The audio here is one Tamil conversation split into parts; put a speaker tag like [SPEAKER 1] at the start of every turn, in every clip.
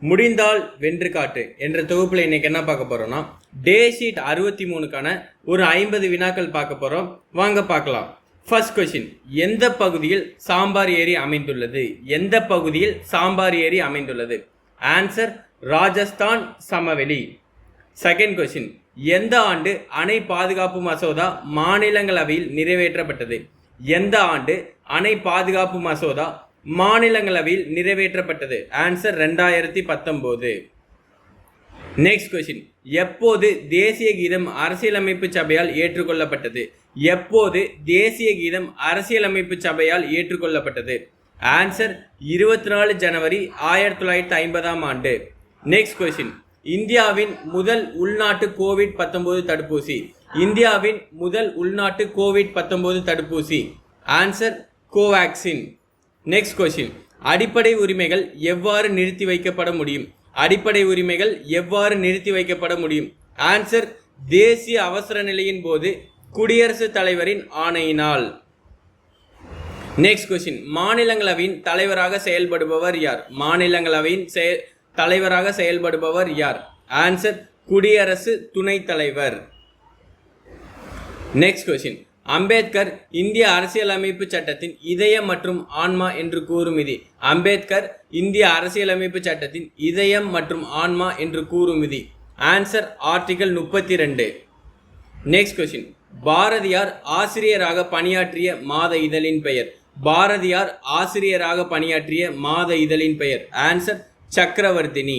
[SPEAKER 1] முடிந்தால் வென்று காட்டு என்ற தொகுப்பில் இன்னைக்கு என்ன பார்க்க போறோம்னா டே ஷீட் அறுபத்தி மூணுக்கான ஒரு ஐம்பது வினாக்கள் பார்க்க போறோம். வாங்க பார்க்கலாம். ஃபர்ஸ்ட் கொஸ்டின் எந்த பகுதியில் சாம்பார் ஏரி அமைந்துள்ளது? எந்த பகுதியில் சாம்பார் ஏரி அமைந்துள்ளது? ஆன்சர் ராஜஸ்தான் சமவெளி. செகண்ட் கொஸ்டின் எந்த ஆண்டு அணை பாதுகாப்பு மசோதா மாநிலங்களவையில் நிறைவேற்றப்பட்டது? எந்த ஆண்டு அணை பாதுகாப்பு மசோதா மாநிலங்களவையில் நிறைவேற்றப்பட்டது. ஆன்சர் ரெண்டாயிரத்தி பத்தொம்போது. நெக்ஸ்ட் கொஸ்டின் எப்போது தேசிய கீதம் அரசியலமைப்பு சபையால் ஏற்றுக்கொள்ளப்பட்டது? எப்போது தேசிய கீதம் அரசியலமைப்பு சபையால் ஏற்றுக்கொள்ளப்பட்டது? ஆன்சர் இருபத்தி நாலு ஜனவரி ஆயிரத்தி தொள்ளாயிரத்தி ஐம்பதாம் ஆண்டு. நெக்ஸ்ட் கொஸ்டின் இந்தியாவின் முதல் உள்நாட்டு கோவிட் பத்தொன்பது தடுப்பூசி. இந்தியாவின் முதல் உள்நாட்டு கோவிட் பத்தொன்பது தடுப்பூசி. ஆன்சர் கோவேக்சின் நெக்ஸ்ட் கொஸ்டின் அடிப்படை உரிமைகள் எவ்வாறு நிறுத்தி வைக்கப்பட முடியும்? அடிப்படை உரிமைகள் எவ்வாறு நிறுத்தி வைக்கப்பட முடியும்? ஆன்சர் தேசிய அவசர நிலையின் போது குடியரசுத் தலைவரின் ஆணையினால். நெக்ஸ்ட் கொஸ்டின் மாநிலங்களவையின் தலைவராக செயல்படுபவர் யார்? மாநிலங்களவையின் செய தலைவராக செயல்படுபவர் யார்? ஆன்சர் குடியரசு துணைத் தலைவர். நெக்ஸ்ட் கொஸ்டின் அம்பேத்கர் இந்திய அரசியலமைப்பு சட்டத்தின் இதயம் மற்றும் ஆன்மா என்று கூறும் விதி. அம்பேத்கர் இந்திய அரசியலமைப்பு சட்டத்தின் இதயம் மற்றும் ஆன்மா என்று கூறும் விதி. ஆன்சர் ஆர்டிகல் முப்பத்தி ரெண்டு நெக்ஸ்ட் கொஸ்டின் பாரதியார் ஆசிரியராக பணியாற்றிய மாத இதழின் பெயர். பாரதியார் ஆசிரியராக பணியாற்றிய மாத இதழின் பெயர். ஆன்சர் சக்கரவர்த்தினி.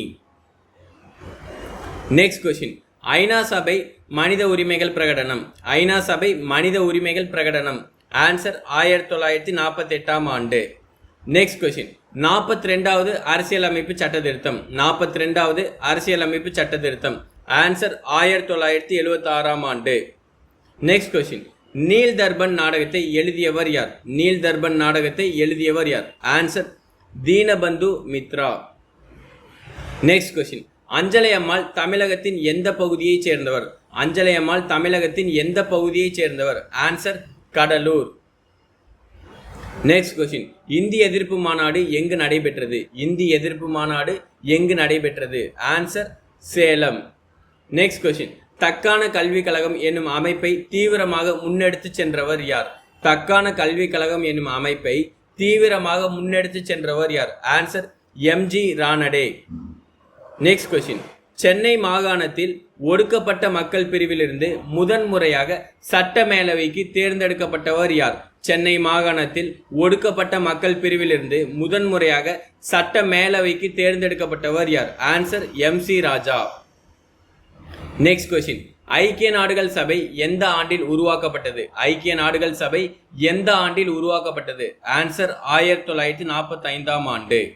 [SPEAKER 1] நெக்ஸ்ட் கொஸ்டின் ஐநா சபை மனித உரிமைகள் பிரகடனம். ஐநா சபை மனித உரிமைகள் பிரகடனம். ஆன்சர் ஆயிரத்தி தொள்ளாயிரத்தி நாற்பத்தி எட்டாம் ஆண்டு. நெக்ஸ்ட் கொஸ்டின் நாற்பத்தி ரெண்டாவது அரசியலமைப்பு சட்ட திருத்தம் நாற்பத்தி ரெண்டாவது அரசியலமைப்பு சட்ட திருத்தம் ஆன்சர் ஆயிரத்தி தொள்ளாயிரத்தி எழுபத்தாறாம் ஆண்டு. நெக்ஸ்ட் கொஸ்டின் நீல் தர்பன் நாடகத்தை எழுதியவர் யார்? நீல் தர்பன் நாடகத்தை எழுதியவர் யார்? Answer Dinabandhu Mitra. Next question Anjalai Ammal தமிழகத்தின் எந்த பகுதியைச் சேர்ந்தவர்? அஞ்சலை அம்மாள் தமிழகத்தின் எந்த பகுதியைச் சேர்ந்தவர்? Answer Cuddalore. Next question Hindi எதிர்ப்பு மாநாடு எங்கு நடைபெற்றது? இந்தி எதிர்ப்பு மாநாடு எங்கு நடைபெற்றது? ஆன்சர் சேலம். நெக்ஸ்ட் கொஸ்டின் தக்கான கல்விக் கழகம் என்னும் அமைப்பை தீவிரமாக முன்னெடுத்து சென்றவர் யார்? தக்கான கல்விக் கழகம் என்னும் அமைப்பை தீவிரமாக முன்னெடுத்து சென்றவர் யார்? Answer MG Ranade next question Chennai மாகாணத்தில் ஒடுக்கப்பட்ட மக்கள் பிரிவிலிருந்து முதன்முறையாக சட்ட மேலவைக்கு தேர்ந்தெடுக்கப்பட்டவர் யார்? சென்னை மாகாணத்தில் ஒடுக்கப்பட்ட மக்கள் பிரிவிலிருந்து முதன்முறையாக சட்ட மேலவைக்கு தேர்ந்தெடுக்கப்பட்டவர் யார்? Answer M C Raja. Next question ஐக்கிய நாடுகள் சபை எந்த ஆண்டில் உருவாக்கப்பட்டது? ஐக்கிய நாடுகள் சபை எந்த ஆண்டில் உருவாக்கப்பட்டது? ஆன்சர் ஆயிரத்தி தொள்ளாயிரத்தி நாற்பத்தி ஐந்தாம் ஆண்டு.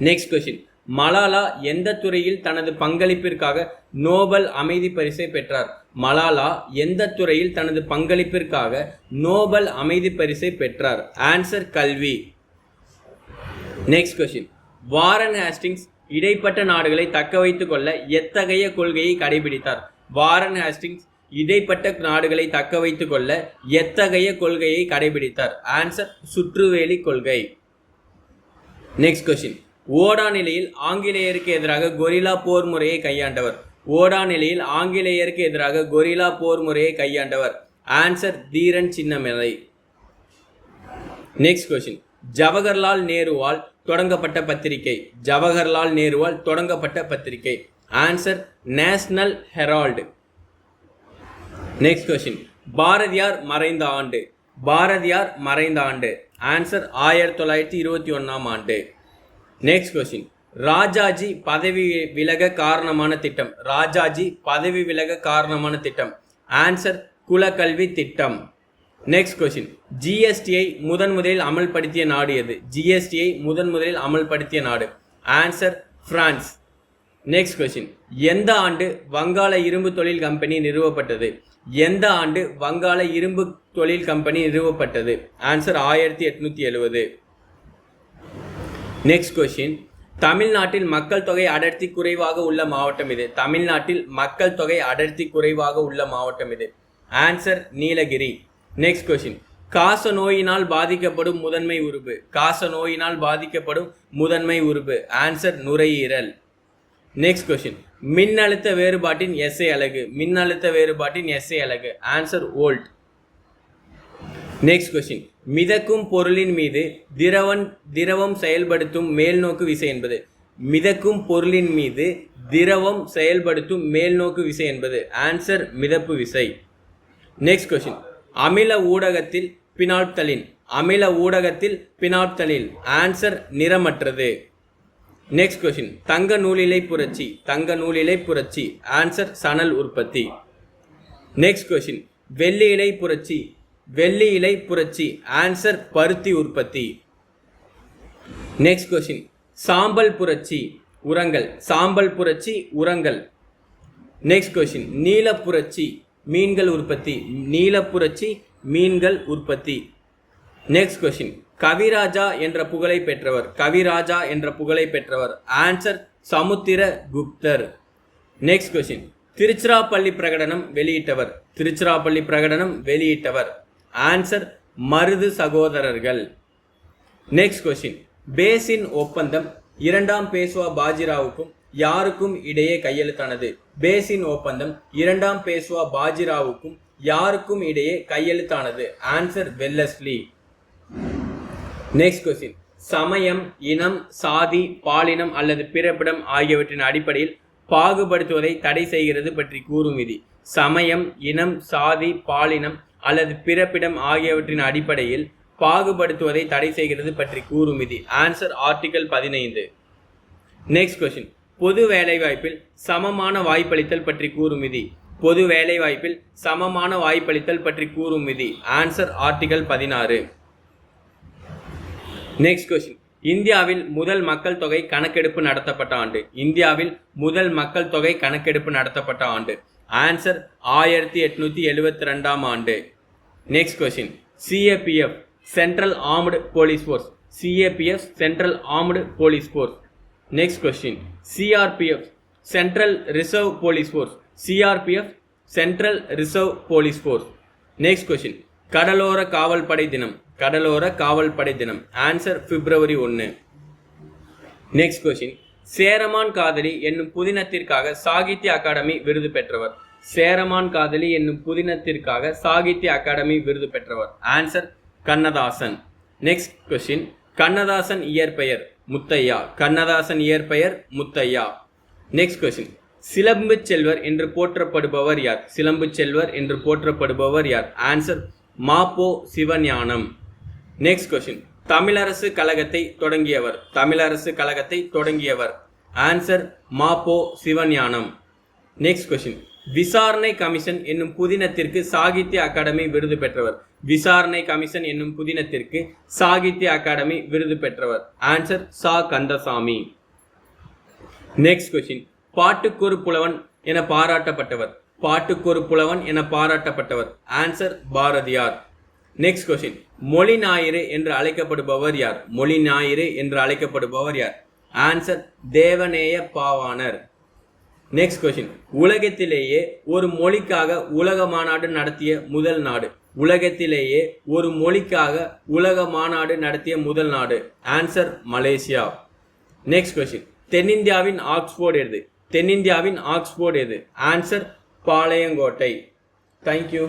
[SPEAKER 1] நெக்ஸ்ட் கொஸ்டின் மலாலா எந்த துறையில் தனது பங்களிப்பிற்காக நோபல் அமைதி பரிசை பெற்றார்? மலாலா எந்த துறையில் தனது பங்களிப்பிற்காக நோபல் அமைதி பரிசை பெற்றார்? ஆன்சர் கல்வி. நெக்ஸ்ட் கொஸ்டின் வாரன் ஹேஸ்டிங்ஸ் இடைப்பட்ட நாடுகளை தக்க வைத்துக் கொள்ள எத்தகைய கொள்கையை கடைபிடித்தார்? வாரன் ஹேஸ்டிங்ஸ் இடைப்பட்ட நாடுகளை தக்க வைத்துக் கொள்ள எத்தகைய கொள்கையை கடைபிடித்தார்? ஆன்சர் சுற்றுவேலி கொள்கை. நெக்ஸ்ட் கொஸ்டின் ஓடா நிலையில் ஆங்கிலேயருக்கு எதிராக கொரில்லா போர் முறையை கையாண்டவர். ஓடா நிலையில் ஆங்கிலேயருக்கு எதிராக கொரில்லா போர் முறையை கையாண்டவர். Answer Dheeran Chinnamalai next question Jawaharlal நேருவால் தொடங்கப்பட்ட பத்திரிகை. ஜவஹர்லால் நேருவால் தொடங்கப்பட்ட பத்திரிகை. Answer National Herald next question Bharathiyar மறைந்த ஆண்டு. பாரதியார் மறைந்த ஆண்டு. ஆன்சர் ஆயிரத்தி தொள்ளாயிரத்தி இருபத்தி ஒன்றாம் ஆண்டு. நெக்ஸ்ட் கொஸ்டின் ராஜாஜி பதவி விலக காரணமான திட்டம். ராஜாஜி பதவி விலக காரணமான திட்டம். ஆன்சர் குலக்கல்வி திட்டம். நெக்ஸ்ட் கொஸ்டின் ஜிஎஸ்டியை முதன் முதலில் அமல்படுத்திய நாடு எது? ஜிஎஸ்டியை முதன் முதலில் அமல்படுத்திய நாடு. ஆன்சர் பிரான்ஸ் நெக்ஸ்ட் கொஸ்டின் எந்த ஆண்டு வங்காள இரும்பு தொழில் கம்பெனி நிறுவப்பட்டது? எந்த ஆண்டு வங்காள இரும்பு தொழில் கம்பெனி நிறுவப்பட்டது? ஆன்சர் ஆயிரத்தி எட்நூற்றி எழுபது நெக்ஸ்ட் கொஷின் தமிழ்நாட்டில் மக்கள் தொகை அடர்த்தி குறைவாக உள்ள மாவட்டம் இது தமிழ்நாட்டில் மக்கள் தொகை அடர்த்தி குறைவாக உள்ள மாவட்டம் இது ஆன்சர் நீலகிரி. நெக்ஸ்ட் கொஷின் காச நோயினால் பாதிக்கப்படும் முதன்மை உறுப்பு. காச நோயினால் பாதிக்கப்படும் முதன்மை உறுப்பு. ஆன்சர் நுரையீரல். நெக்ஸ்ட் கொஷின் மின்னழுத்த வேறுபாட்டின் எஸ்ஐ அலகு. மின்னழுத்த வேறுபாட்டின் எஸ்ஐ அலகு. ஆன்சர் ஓல்ட் நெக்ஸ்ட் கொஷின் மிதக்கும் பொருளின் மீது திரவன் திரவம் செயல்படுத்தும் மேல்நோக்கு விசை என்பது. மிதக்கும் பொருளின் மீது திரவம் செயல்படுத்தும் மேல்நோக்கு விசை என்பது. ஆன்சர் மிதப்பு விசை. நெக்ஸ்ட் கொஸ்டின் அமில ஊடகத்தில் பினாப்தலின் அமில ஊடகத்தில் பினாப்தலின் ஆன்சர் நிறமற்றது. நெக்ஸ்ட் கொஸ்டின் தங்க நூலிலை புரட்சி. தங்க நூலிலை புரட்சி. ஆன்சர் சணல் உற்பத்தி. நெக்ஸ்ட் கொஸ்டின் வெள்ளி இலை புரட்சி. வெள்ளி இலை புரட்சி. ஆன்சர் பருத்தி உற்பத்தி. நெக்ஸ்ட் கொஸ்டின் சாம்பல் புரட்சி உரங்கள். சாம்பல் புரட்சி உரங்கள். நெக்ஸ்ட் கொஸ்டின் நீல புரட்சி மீன்கள் உற்பத்தி. நீல புரட்சி மீன்கள் உற்பத்தி. நெக்ஸ்ட் கொஸ்டின் கவிராஜா என்ற புகழை பெற்றவர். கவிராஜா என்ற புகழை பெற்றவர். ஆன்சர் சமுத்திர குப்தர். நெக்ஸ்ட் கொஸ்டின் திருச்சிராப்பள்ளி பிரகடனம் வெளியிட்டவர். திருச்சிராப்பள்ளி பிரகடனம் வெளியிட்டவர். ஆன்சர் மருது சகோதரர்கள். நெக்ஸ்ட் கொஸ்டின் பேசின் ஒப்பந்தம் இரண்டாம் பேசுவா பாஜிராவுக்கும் யாருக்கும் இடையே கையெழுத்தானது? பேசின் ஒப்பந்தம் இரண்டாம் பேஷ்வா பாஜிராவுக்கும் யாருக்கும் இடையே கையெழுத்தானது? Answer Wellesley. நெக்ஸ்ட் கொஸ்டின் சமயம் இனம் சாதி பாலினம் அல்லது பிறப்பிடம் ஆகியவற்றின் அடிப்படையில் பாகுபடுத்துவதை தடை செய்கிறது பற்றி கூறும் விதி. சமயம் இனம் சாதி பாலினம் அல்லது பிறப்பிடம் ஆகியவற்றின் அடிப்படையில் பாகுபடுத்துவதை தடை செய்கிறது பற்றி கூறும் விதி. ஆன்சர் ஆர்டிகல் பதினைந்து. நெக்ஸ்ட் கொஸ்டின் பொது வேலைவாய்ப்பில் சமமான வாய்ப்பளித்தல் பற்றி கூறும் விதி. பொது வேலைவாய்ப்பில் சமமான வாய்ப்பளித்தல் பற்றி கூறும் விதி. ஆன்சர் ஆர்டிகல் பதினாறு. நெக்ஸ்ட் கொஸ்டின் இந்தியாவில் முதல் மக்கள் தொகை கணக்கெடுப்பு நடத்தப்பட்ட ஆண்டு. இந்தியாவில் முதல் மக்கள் தொகை கணக்கெடுப்பு நடத்தப்பட்ட ஆண்டு. ஆன்சர் ஆயிரத்தி எட்நூத்தி எழுபத்தி ரெண்டாம் ஆண்டு. Next question CAPF central armed police force CAPF central armed police force next question CRPF central reserve police force CRPF central reserve police force next question கடலோர காவல்படை தினம். கடலோர காவல்படை தினம். ஆன்சர் பிப்ரவரி ஒன்று நெக்ஸ்ட் கொஸ்டின் சேரமான் காதலி என்னும் புதினத்திற்காக சாகித்ய அகாடமி விருது பெற்றவர். சேரமான் காதலி என்னும் புதினத்திற்காக சாகித்ய அகாடமி விருது பெற்றவர். Answer Kannadasan. Next question Kannadasan இயற்பெயர் முத்தையா. கண்ணதாசன் இயற்பெயர் முத்தையா. நெக்ஸ்ட் கொஸ்டின் சிலம்பு செல்வர் என்று போற்றப்படுபவர் யார்? சிலம்பு செல்வர் என்று போற்றப்படுபவர் யார்? Answer Ma Po Sivagnanam. Next question Tamil Arasu கழகத்தை தொடங்கியவர். தமிழரசு கழகத்தை தொடங்கியவர். Answer Mapo Sivagnanam. Next question விசாரணை கமிஷன் என்னும் புதினத்திற்கு சாகித்ய அகாடமி விருது பெற்றவர். விசாரணை கமிஷன் என்னும் புதினத்திற்கு சாகித்ய அகாடமி விருது பெற்றவர். ஆன்சர் சா. கந்தசாமி. நெக்ஸ்ட் கொஸ்டின் பாட்டுக்கொரு புலவன் என பாராட்டப்பட்டவர். பாட்டுக்கொரு புலவன் என பாராட்டப்பட்டவர். ஆன்சர் பாரதியார். நெக்ஸ்ட் கொஸ்டின் மொழி ஞாயிறு என்று அழைக்கப்படுபவர் யார்? மொழி ஞாயிறு என்று அழைக்கப்படுபவர் யார்? Answer Devaneya Pavanar. Next question உலகத்திலேயே ஒரு மொழிக்காக உலக மாநாடு நடத்திய முதல் நாடு. உலகத்திலேயே ஒரு மொழிக்காக உலக மாநாடு நடத்திய முதல் நாடு. ஆன்சர் மலேசியா நெக்ஸ்ட் கொஸ்டின் தென்னிந்தியாவின் ஆக்ஸ்போர்ட் எது? தென்னிந்தியாவின் ஆக்ஸ்போர்ட் எது? ஆன்சர் பாளையங்கோட்டை. தேங்க்யூ